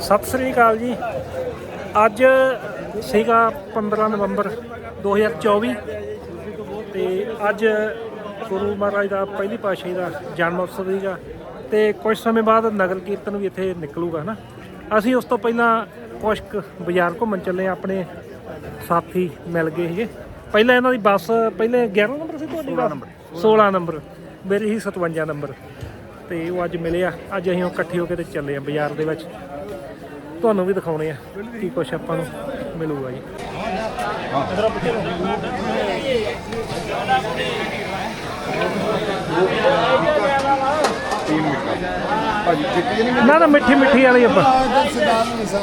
ਸਤਿ ਸ੍ਰੀ ਅਕਾਲ ਜੀ। ਅੱਜ ਸੀਗਾ 15 ਨਵੰਬਰ 2024 ਤੇ ਅੱਜ ਗੁਰੂ ਮਹਾਰਾਜ ਦਾ ਪਹਿਲੀ ਪਾਤਸ਼ਾਹੀ ਦਾ ਜਨਮ ਉਤਸਵ ਸੀਗਾ ਤੇ ਕੁਝ ਸਮੇਂ ਬਾਅਦ ਨਗਰ ਕੀਰਤਨ ਵੀ ਇੱਥੇ ਨਿਕਲੂਗਾ ਹਨਾ? ਅਸੀਂ ਉਸ ਤੋਂ ਪਹਿਲਾਂ ਕੁਛ ਕੁ ਬਾਜ਼ਾਰ ਘੁੰਮਣ ਚੱਲੇ ਆਪਣੇ ਸਾਥੀ ਮਿਲ ਗਏ ਸੀਗੇ। ਪਹਿਲਾਂ ਇਹਨਾਂ ਦੀ ਬੱਸ ਪਹਿਲੇ 11 ਨੰਬਰ ਸੀ ਤੁਹਾਡੀ 16 ਨੰਬਰ। 16 ਨੰਬਰ। ਮੇਰੀ ਸੀ 57 ਨੰਬਰ। ਤੇ ਉਹ ਅੱਜ ਮਿਲੇ ਆ ਅੱਜ ਅਸੀਂ ਉਹ ਇਕੱਠੇ ਹੋ ਕੇ ਤੇ ਚੱਲੇ ਆ ਬਾਜ਼ਾਰ ਦੇ ਵਿੱਚ। ਤੁਹਾਨੂੰ ਵੀ ਦਿਖਾਉਣੇ ਆ ਕੀ ਕੁਛ ਆਪਾਂ ਨੂੰ ਮਿਲੂਗਾ ਜੀ। ਨਾ ਨਾ ਮਿੱਠੀ ਮਿੱਠੀ ਵਾਲੀ ਆਪਾਂ।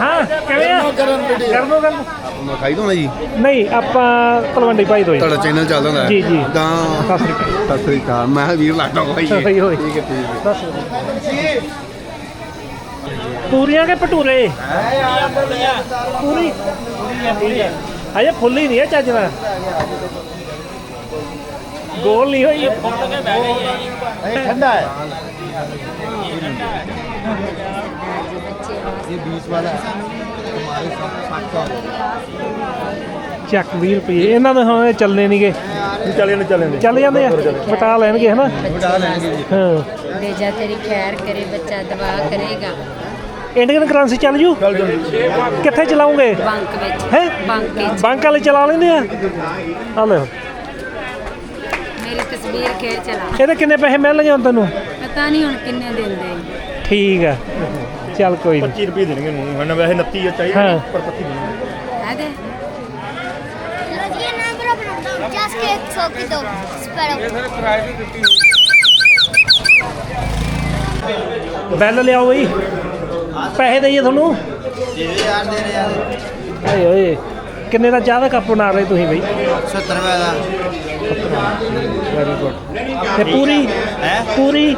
ਹਾਂ ਕਿਵੇਂ ਆ? ਕਰ ਦੋ ਗੱਲ। ਮੈਂ ਖਾਈ ਦੋ ਨਾ ਜੀ ਨਹੀਂ ਆਪਾਂ ਤਲਵੰਡੀ ਭਾਈ ਤੋਂ ਜੀ ਤੁਹਾਡਾ ਚੈਨਲ ਚੱਲਦਾ ਹੁੰਦਾ ਜੀ, ਜੀ। ਤਾਂ ਸਤਿ ਸ੍ਰੀ ਅਕਾਲ। ਸਤਿ ਸ੍ਰੀ ਅਕਾਲ। ਮੈਂ ਵੀਰ ਲੱਗਦਾ ਹੋਈ ਸਹੀ ਹੋਈ। ਠੀਕ ਹੈ ਠੀਕ ਹੈ। ਦੱਸ ਪੂਰੀਆਂ ਕੇ ਭਟੂਰੇ? ਪੂਰੀ? ਅਜੇ ਫੁੱਲੀ ਨਹੀਂ ਹੈ ਚੱਜ ਨਾਲ। ਗੋਲ ਨਹੀਂ ਹੋਈ। ਫੁੱਲ ਕੇ ਬਹਿ ਗਈ ਹੈ ਇਹ ਠੰਡਾ ਹੈ। ਇਹ 20 ਵਾਲਾ ਚੱਕ 20 ਰੁਪਏ। ਇਹਨਾਂ ਦੇ ਹੁਣ ਚੱਲਨੇ ਨਹੀਂਗੇ ਚੱਲੇ ਨੇ ਚੱਲੇ ਨੇ ਚੱਲ ਜਾਂਦੇ ਆ। ਬਟਾ ਲੈਣਗੇ ਹਨਾ? ਬਟਾ ਲੈਣਗੇ ਹਾਂ। ਦੇ ਜਾ ਤੇਰੀ ਖੈਰ ਕਰੇ ਬੱਚਾ ਦਵਾ ਕਰੇਗਾ। ਇੰਡੀਅਨ ਕਰੰਸੀ ਚੱਲ ਜੂ? ਕਿੱਥੇ ਚਲਾਉਂਗੇ? ਬੈਂਕ ਵਿੱਚ। ਹੈ? ਬੈਂਕ ਵਿੱਚ। ਬੈਂਕ ਵਾਲੇ ਚਲਾ ਲੈਂਦੇ ਆ? ਆ ਲੈ। ਮੇਰੀ ਤਸਵੀਰ ਖੇਰ ਚਲਾ ਇਹਦੇ ਕਿੰਨੇ ਪੈਸੇ ਮਿਲਣਗੇ ਹੁਣ ਤੈਨੂੰ? ਪਤਾ ਨਹੀਂ ਹੁਣ ਕਿੰਨੇ ਦਿੰਦੇ ਠੀਕ ਆ। ਚੱਲ ਕੋਈ ਨਹੀਂ 25 ਰੁਪਏ ਦੇਣਗੇ ਉਹਨੂੰ। ਹਨਾ ਵੈਸੇ 29 ਆ ਪਰ 25 ਹੈ। ਦੇ just get talking to ਬੈਲ ਲਿਆਓ ਬਈ। ਪੈਸੇ ਦਈਏ ਤੁਹਾਨੂੰ? ਓਏ ਓਏ ਕਿੰਨੇ ਦਾ ਚਾਹ ਦਾ ਕੱਪ ਬਣਾ ਰਹੇ ਤੁਸੀਂ ਬਈ? 70 ਰੁਪਏ ਦਾ। ਵੈਰੀ ਗੁੱਡ ਤੇ ਪੂਰੀ? ਹੈ? ਪੂਰੀ?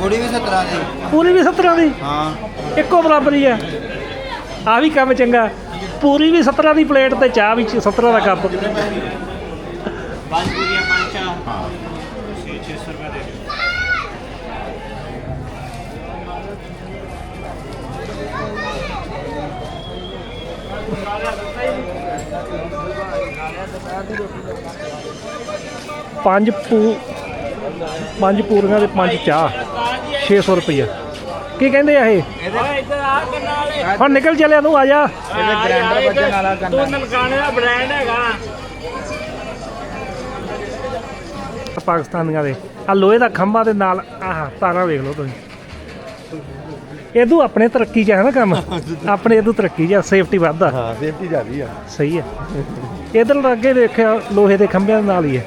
ਕੁੜੀ ਵੀ 17 ਦੀ ਪੂਰੀ ਵੀ 17 ਦੀ ਹਾਂ। ਇੱਕੋ ਬਰਾਬਰ ਹੀ ਆ ਆ ਵੀ ਕੰਮ ਚੰਗਾ। ਪੂਰੀ ਵੀ 17 ਦੀ ਪਲੇਟ ਤੇ ਚਾਹ ਵੀ 17 ਦਾ ਕੱਪ। ਪੰਜ ਪੂ ਪੰਜ ਪੂਰੀਆਂ ਤੇ ਪੰਜ ਚਾਹ 600 ਰੁਪਈਆ। ਕੀ ਕਹਿੰਦੇ ਆ ਇਹ? ਹੁਣ ਨਿਕਲ ਚੱਲਿਆ ਤੂੰ ਆ ਜਾ। ਇਹਦੇ ਗ੍ਰੈਂਡਰ ਵੱਜਣ ਵਾਲਾ ਕਰਨਾ। ਪਾਕਿਸਤਾਨੀਆਂ ਦੇ। ਆ ਲੋਹੇ ਦਾ ਖੰਭਾ ਦੇ ਨਾਲ ਆਹ ਤਾਰਾ ਵੇਖ ਲਓ ਤੁਸੀਂ। ਇਹਦੂ ਆਪਣੇ ਤਰੱਕੀ ਚ ਹੈ ਨਾ ਕੰਮ? ਆਪਣੇ ਇਹਦੂ ਤਰੱਕੀ ਚ ਸੇਫਟੀ ਵੱਧਦਾ। ਹਾਂ ਸੇਫਟੀ ਜ਼ਿਆਦੀ ਆ। ਸਹੀ ਹੈ ਇਧਰ ਅੱਗੇ ਦੇਖਿਆ ਲੋਹੇ ਦੇ ਖੰਭਿਆਂ ਦੇ ਨਾਲ ਹੀ ਹੈ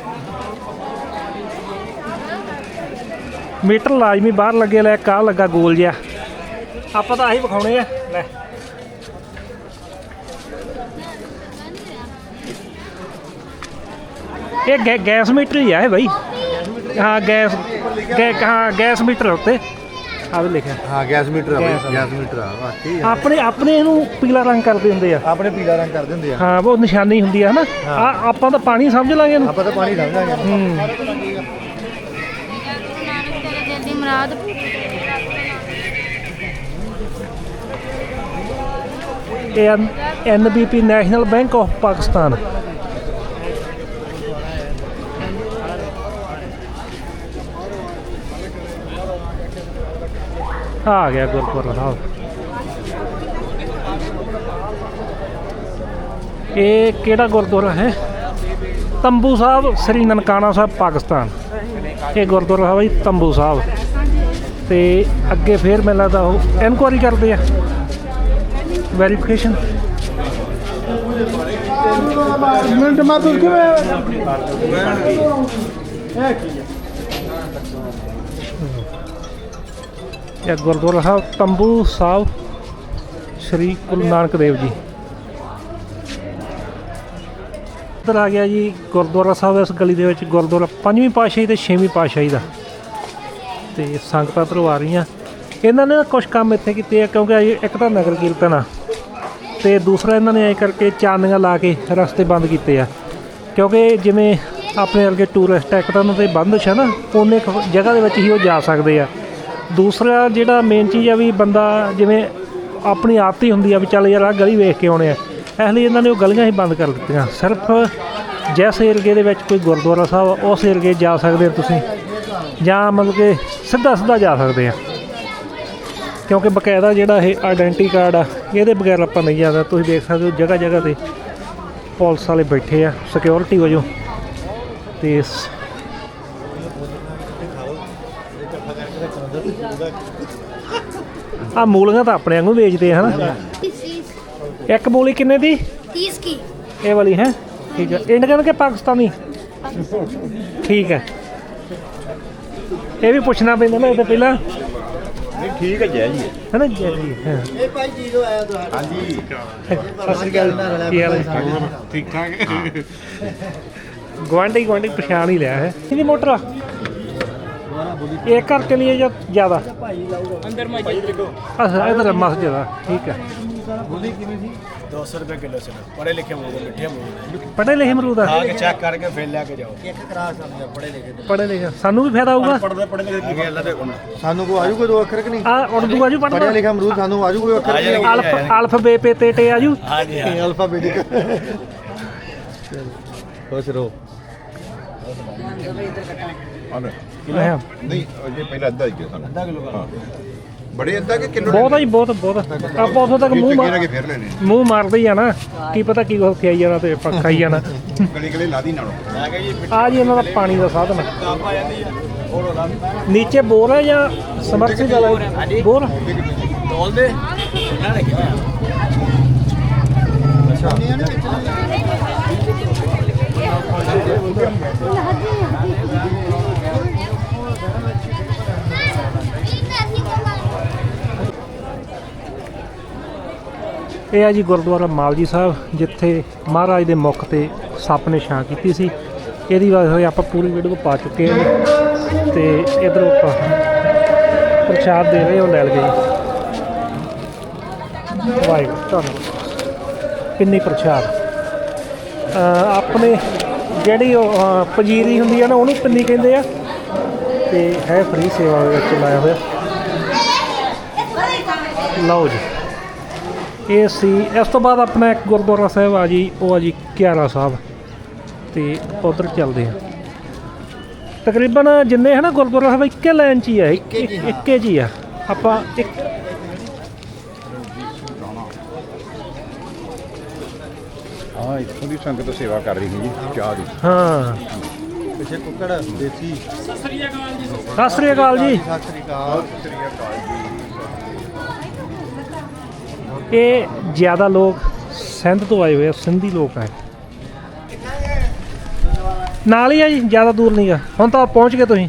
ਮੀਟਰ ਲਾਜ਼ਮੀ ਬਾਹਰ ਲੱਗੇ ਲੈ ਕਾ ਲੱਗਾ ਗੋਲ ਜਿਹਾ। ਆਪਾਂ ਤਾਂ ਆਹੀ ਵਿਖਾਉਣੇ ਆ। ਲੈ। ਇਹ ਗੈਸ ਮੀਟਰ ਹੀ ਆ ਇਹ ਬਾਈ। ਹਾਂ ਗੈਸ ਹਾਂ ਗੈਸ ਮੀਟਰ ਉੱਤੇ। ਆ ਵੀ ਲਿਖਿਆ। ਹਾਂ ਗੈਸ ਮੀਟਰ ਆ ਗੈਸ ਬਈ ਗੈਸ ਮੀਟਰ ਆ ਵਾਕਈ ਆ। ਆਪਣੇ ਆਪਣੇ ਇਹਨੂੰ ਪੀਲਾ ਰੰਗ ਕਰਦੇ ਹੁੰਦੇ ਆ। ਆਪਣੇ ਪੀਲਾ ਰੰਗ ਕਰ ਦਿੰਦੇ ਆ। ਹਾਂ ਉਹ ਨਿਸ਼ਾਨੀ ਹੁੰਦੀ ਆ ਹਨਾ? ਆ ਆਪਾਂ ਤਾਂ ਪਾਣੀ ਸਮਝ ਲਾਂਗੇ ਇਹਨੂੰ। ਆਪਾਂ ਤਾਂ ਪਾਣੀ ਸਮਝਾਂਗੇ ਹੂੰ। ਜਲਦੀ ਮੁਰਾਦ ਇਹ NBP national bank of Pakistan. ਆ ਗਿਆ ਗੁਰਪੁਰ ਸਾਹਿਬ। ਇਹ ਕਿਹੜਾ ਗੁਰਦੁਆਰਾ ਹੈ? ਤੰਬੂ ਸਾਹਿਬ ਸ੍ਰੀ ਨਨਕਾਣਾ ਸਾਹਿਬ ਪਾਕਿਸਤਾਨ। ਇਹ ਗੁਰਦੁਆਰਾ ਹੈ ਬਈ ਤੰਬੂ ਸਾਹਿਬ। ਤੇ ਅੱਗੇ ਫੇਰ ਮੈਨੂੰ ਲੱਗਦਾ ਉਹ ਇਨਕੁਆਰੀ ਕਰਦੇ ਆ। ਵੈਰੀਫਿਕੇਸ਼ਨ ਮਿੰਟ ਤੂੰ ਕਿਵੇਂ ਇਹ ਗੁਰਦੁਆਰਾ ਸਾਹਿਬ, ਤੰਬੂ ਸਾਹਿਬ, ਸ੍ਰੀ ਗੁਰੂ ਨਾਨਕ ਦੇਵ ਜੀ। ਇੱਧਰ ਆ ਗਿਆ ਜੀ ਗੁਰਦੁਆਰਾ ਸਾਹਿਬ, ਇਸ ਗਲੀ ਦੇ ਵਿੱਚ ਗੁਰਦੁਆਰਾ, ਪੰਜਵੀਂ ਪਾਤਸ਼ਾਹੀ ਤੇ ਛੇਵੀਂ ਪਾਤਸ਼ਾਹੀ ਦਾ। ਤੇ ਸੰਗਤਾਂ ਧਰੋ ਆ ਰਹੀਆਂ। ਇਹਨਾਂ ਨੇ ਕੁਝ ਕੰਮ ਇੱਥੇ ਕੀਤੇ ਆ, ਕਿਉਂਕਿ ਇਹ ਇੱਕ ਤਾਂ ਨਗਰ ਕੀਰਤਨ ਆ। ਤੇ ਦੂਸਰਾ ਇਹਨਾਂ ਨੇ ਐ ਕਰਕੇ ਚਾਨਣੀਆਂ ਲਾ ਕੇ ਰਸਤੇ ਬੰਦ ਕੀਤੇ ਆ। ਕਿਉਂਕਿ ਜਿਵੇਂ ਆਪਣੇ ਵਰਗੇ ਟੂਰਿਸਟ ਇੱਕ ਤਾਂ ਉਹਨਾਂ ਤੇ ਬੰਦਸ਼ ਹੈ ਨਾ, ਉਹਨੇ ਜਗ੍ਹਾ ਦੇ ਵਿੱਚ ਹੀ ਉਹ ਜਾ ਸਕਦੇ ਆ। ਦੂਸਰਾ ਜਿਹੜਾ ਮੇਨ ਚੀਜ਼ ਆ ਵੀ ਬੰਦਾ ਜਿਵੇਂ ਆਪਣੀ ਆਦਤ ਹੀ ਹੁੰਦੀ ਆ ਵੀ ਚੱਲ ਯਾਰ ਆ ਗਲੀ ਵੇਖ ਕੇ ਆਉਣੇ ਆ। ਇਸ ਲਈ ਇਹਨਾਂ ਨੇ ਉਹ ਗਲੀਆਂ ਹੀ ਬੰਦ ਕਰ ਦਿੱਤੀਆਂ। ਸਿਰਫ ਜਿਸ ਏਰੀਏ ਦੇ ਵਿੱਚ ਕੋਈ ਗੁਰਦੁਆਰਾ ਸਾਹਿਬ ਉਸ ਏਰੀਏ ਜਾ ਸਕਦੇ ਆ ਤੁਸੀਂ। ਜਾਂ ਮਤਲਬ ਕਿ ਸਿੱਧਾ ਸਿੱਧਾ ਜਾ ਸਕਦੇ ਆ। ਕਿਉਂਕਿ ਬਕਾਇਦਾ ਜਿਹੜਾ ਇਹ ਆਇਡੈਂਟੀ ਕਾਰਡ ਆ, ਇਹਦੇ ਬਗੈਰ ਆਪਾਂ ਨਹੀਂ ਜਾਂਦਾ। ਤੁਸੀਂ ਦੇਖ ਸਕਦੇ ਹੋ ਜਗ੍ਹਾ ਜਗ੍ਹਾ ਤੇ ਪੁਲਿਸ ਵਾਲੇ ਬੈਠੇ ਆ। ਸਿਕਿਉਰਿਟੀ ਵਜੋਂ। ਤੇ ਆ ਮੂਲੀਆਂ ਤਾਂ ਆਪਣੇ ਵਾਂਗੂ ਵੇਚਦੇ ਆ ਹਨਾ? ਇੱਕ ਮੂਲੀ ਕਿੰਨੇ ਦੀ? 30 ਕੀ। ਇਹ ਵਾਲੀ ਹੈ? ਠੀਕ ਹੈ ਇੰਡੀਅਨ ਕੇ ਪਾਕਿਸਤਾਨੀ? ਠੀਕ ਹੈ ਇਹ ਵੀ ਪੁੱਛਣਾ ਪੈਂਦਾ ਨਾ ਇਹ ਪਹਿਲਾਂ। ਠੀਕ ਹੈ ਜੈ ਜੀ। ਹੈ ਜੈ ਜੀ ਇਹ ਭਾਈ ਜੀਰੋ ਆਇਆ ਤੁਹਾਡਾ। ਹਾਂਜੀ। ਸਤਿ ਸ਼੍ਰੀ ਅਕਾਲ ਕੀ ਹਾਲ ਹੈ ਠੀਕ ਠਾਕ। ਗਵਾਂਢੀ ਗਵਾਂਢੀ ਪਛਾਣ ਹੀ ਲਿਆ ਹੈ। ਇਹਦੀ ਮੋਟਰ ਆ ਇਹ ਘਰ ਕੇ ਲਈ ਜਾਂ ਜ਼ਿਆਦਾ? ਅੰਦਰ ਮਸਜਿਦ ਅੱਛਾ ਇਧਰ ਮਸਜਿਦ ਆ ਠੀਕ ਹੈ। 200 ਰੁਪਏ ਕਿਲੋ ਸੀ। ਪੜੇ ਲਿਖੇ ਮੂੰਹ ਮਿੱਠੇ ਮੂੰਹ ਪੜ੍ਹੇ ਲਿਖੇ ਅਮਰੂਦ ਆ? ਆ ਕੇ ਚੈੱਕ ਕਰਕੇ ਫਿਰ ਲੈ ਕੇ ਜਾਓ। ਇੱਕ ਕਰਾਸ ਸਾਨੂੰ ਪੜੇ ਲਿਖੇ ਪੜ੍ਹੇ ਲਿਖੇ ਸਾਨੂੰ ਵੀ ਫਾਇਦਾ ਹੋਊਗਾ? ਪੜਦੇ ਪੜੇ ਲਿਖੇ ਕੀ ਗੱਲ ਦੇ ਕੋਲ? ਸਾਨੂੰ ਕੋ ਆਜੂ ਕੋਈ ਦੋ ਅੱਖਰ ਕਿ ਨਹੀਂ? ਆ ਉਰਦੂ ਆਜੂ ਪੜਿਆ ਪੜ੍ਹਨਾ ਲਿਖਿਆ ਅਮਰੂਦ ਸਾਨੂੰ ਆਜੂ ਕੋਈ ਅੱਖਰ ਨਹੀਂ? ਅਲਫ ਅਲਫ ਬੇ ਪੇ ਤੇ ਟੇ ਆਜੂ? ਹਾਂਜੀ ਹਾਂ ਇਹ ਅਲਫਾਬੈਟਿਕ। ਖੁਸ਼ ਰਹੋ। ਹਾਂ। ਨਹੀਂ ਇਹ ਪਹਿਲਾਂ ਅੱਧਾ ਹੀ ਗਿਆ ਸਾਨੂੰ। ਅੱਧਾ ਕਿਲੋ ਹਾਂ। ਬੜੇ ਅੱਧਾ ਕਿ ਕਿਲੋ? ਬਹੁਤ ਆ ਜੀ ਬਹੁਤ ਬਹੁਤ। ਆਪਾਂ ਉਥੋਂ ਤੱਕ ਮੂੰਹ ਮਾਰ ਲੱਗੇ ਫਿਰ ਲੈਣੇ। ਮੂੰਹ ਮਾਰਦੇ ਹੀ ਆ ਨਾ। ਕੀ ਪਤਾ ਕੀ ਕੁਛ ਖਾਈ ਜਾਣਾ ਤੇ ਆਪਾਂ ਖਾਈ ਜਾਣਾ। ਗਲੀ ਗਲੀ ਲਾ ਦੀ ਨਾਲੋਂ। ਮੈਂ ਕਿਹਾ ਜੀ ਆ ਜੀ ਇਹਨਾਂ ਦਾ ਪਾਣੀ ਦਾ ਸਾਧਨ। ਨੀਚੇ ਬੋਰ ਹੈ ਜਾਂ ਸਮਰਸੀਬਲ ਹੈ ਬੋਰ? ਤੋਲ ਦੇ। ਉਹਨਾਂ ਨੇ ਕਿਹਾ ਇਹ ਆ ਜੀ ਗੁਰਦੁਆਰਾ ਮਾਲਜੀ ਸਾਹਿਬ ਜਿੱਥੇ ਮਹਾਰਾਜ ਦੇ ਮੁਖ ਤੇ ਸੱਪ ਨੇ ਛਾਂ ਕੀਤੀ ਸੀ। ਇਹਦੀ ਵਾਸਤੇ ਆਪਾਂ ਪੂਰੀ ਵੀਡੀਓ ਪਾ ਚੁੱਕੇ ਹਾਂ ਜੀ। ਤੇ ਇਧਰ ਆਪਾਂ ਪ੍ਰਸ਼ਾਦ ਦੇ ਰਹੇ ਹੋ ਲੈ ਲਗੇ ਵਾਹਿਗੁਰੂ ਧੰਨਵਾਦ। ਕਿੰਨੀ ਪ੍ਰਸ਼ਾਦ। ਆਪਣੇ ਜਿਹੜੀ ਉਹ ਅਹ, ਹੁੰਦੀ ਆ ਨਾ ਉਹਨੂੰ ਪਿੰਨੀ ਕਹਿੰਦੇ ਆ। ਤੇ ਹੈ ਫ੍ਰੀ ਸੇਵਾ ਦੇ ਵਿੱਚ ਲਾਇਆ ਹੋਇਆ। ਲਓ ਜੀ। ਇਹ ਸੀ ਇਸ ਤੋਂ ਬਾਅਦ ਆਪਣਾ ਇੱਕ ਗੁਰਦੁਆਰਾ ਸਾਹਿਬ ਆ ਜੀ ਉਹ ਆ ਜੀ ਕਿਆਰਾ ਸਾਹਿਬ। ਤੇ ਉਧਰ ਚੱਲਦੇ ਆ ਤਕਰੀਬਨ ਜਿੰਨੇ ਹਨਾ ਗੁਰਦੁਆਰਾ ਸਾਹਿਬ ਇੱਕੇ ਲਾਈਨ 'ਚ ਹੀ ਆ ਇੱਕ- ਹੀ। ਆ। ਆਪਾਂ ਇੱਕ ਹਾਂ ਇੱਥੋਂ ਦੀ ਸੰਗਤ ਸੇਵਾ ਕਰ ਰਹੀ ਹੈ ਜੀ ਚਾਹ ਦੀ। ਹਾਂ। ਪਿੱਛੇ ਕੁੱਕੜ ਦੇਸੀ। ਸਤਿ ਸ੍ਰੀ ਅਕਾਲ ਜੀ। ਸਤਿ ਸ੍ਰੀ ਅਕਾਲ। ਇਹ ਜ਼ਿਆਦਾ ਲੋਕ ਸਿੰਧ ਤੋਂ ਆਏ ਹੋਏ ਆ ਸਿੰਧੀ ਲੋਕ ਆ ਨਾਲ ਹੀ ਆ ਜੀ ਜ਼ਿਆਦਾ ਦੂਰ ਨਹੀਂ ਆ। ਹੁਣ ਤਾਂ ਪਹੁੰਚ ਗਏ ਤੁਸੀਂ।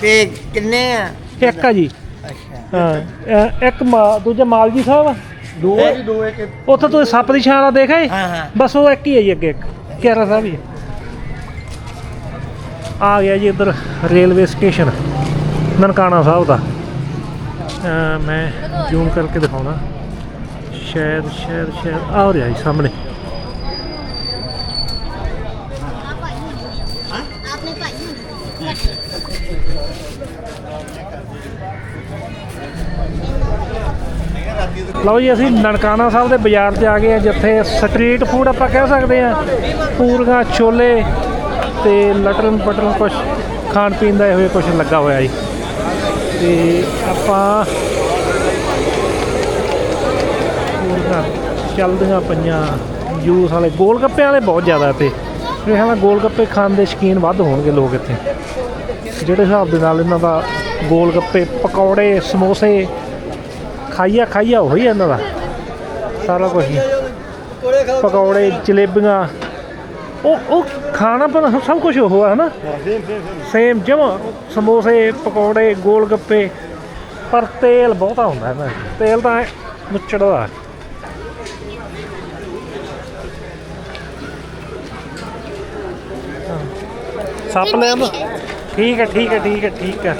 ਤੇ ਕਿੰਨੇ ਆ? ਇੱਕ ਆ ਜੀ। ਅੱਛਾ। ਹਾਂ ਇੱਕ ਮਾ- ਦੂਜਾ ਮਾਲਜੀ ਸਾਹਿਬ ਆ। ਦੋ ਆ ਜੀ ਦੋ ਇੱਕ। ਉੱਥੇ ਤੁਸੀਂ ਸੱਪ ਦੀ ਛਾਂ ਦਾ ਦੇਖਿਆ ਹਾਂ ਹਾਂ। ਬਸ ਉਹ ਇੱਕ ਹੀ ਹੈ ਜੀ ਅੱਗੇ ਇੱਕ। ਕਿਆਰਾ ਸਾਹਿਬ ਹੀ ਹੈ। ਆ ਗਿਆ ਜੀ ਇੱਧਰ ਰੇਲਵੇ ਸਟੇਸ਼ਨ ਨਨਕਾਣਾ ਸਾਹਿਬ ਦਾ। ਅਹ ਮੈਂ ਜ਼ੂਮ ਕਰਕੇ ਦਿਖਾਉਣਾ। ਸ਼ਾਇਦ ਸ਼ਾਇਦ ਸ਼ਾਇਦ ਆ ਰਿਹਾ ਜੀ ਸਾਹਮਣੇ। ਲਓ ਜੀ, ਅਸੀਂ ਨਨਕਾਣਾ ਸਾਹਿਬ ਦੇ ਬਾਜ਼ਾਰ 'ਚ ਆ ਗਏ ਆ ਜਿੱਥੇ ਸਟਰੀਟ ਫੂਡ ਆਪਾਂ ਕਹਿ ਸਕਦੇ ਆ ਪੂਰੀਆਂ, ਛੋਲੇ ਤੇ ਲਟਰਨ ਪਟਰਨ ਕੁਛ ਖਾਣ ਪੀਣ ਦਾ ਇਹੋ ਜਿਹਾ ਕੁਛ ਲੱਗਾ ਹੋਇਆ ਜੀ। ਤੇ ਆਪਾਂ ਚੱਲਦੀਆਂ ਪਈਆਂ ਜੂਸ ਵਾਲੇ ਗੋਲ ਗੱਪੇ ਵਾਲੇ ਬਹੁਤ ਜ਼ਿਆਦਾ ਇੱਥੇ। ਇਹ ਹਾਲਾ ਗੋਲ ਗੱਪੇ ਖਾਣ ਦੇ ਸ਼ੌਕੀਨ ਵੱਧ ਹੋਣਗੇ ਲੋਕ ਇੱਥੇ। ਜਿਹੜੇ ਹਿਸਾਬ ਦੇ ਨਾਲ ਇਹਨਾਂ ਦਾ ਗੋਲ ਗੱਪੇ ਪਕੌੜੇ, ਸਮੋਸੇ ਖਾਈਆ ਖਾਈਆ ਹੋਈ ਇਹਨਾਂ ਦਾ। ਸਾਰਾ ਕੁਝ ਪਕੌੜੇ, ਜਲੇਬੀਆਂ। ਉਹ ਉਹ ਖਾਣਾ ਪਰ ਸਭ ਕੁਝ ਉਹ ਹੈ ਨਾ ਸੇਮ ਜਮਾ ਸਮੋਸੇ, ਪਕੌੜੇ ਗੋਲ ਗੱਪੇ ਪਰ ਤੇਲ ਬਹੁਤਾ ਹੁੰਦਾ ਇਹਨਾਂ ਤੇਲ ਤਾਂ ਐਂ ਸੱਪ ਲੈ ਆਂਦਾ ਠੀਕ ਹੈ ਠੀਕ ਹੈ ਠੀਕ ਹੈ ਠੀਕ ਹੈ।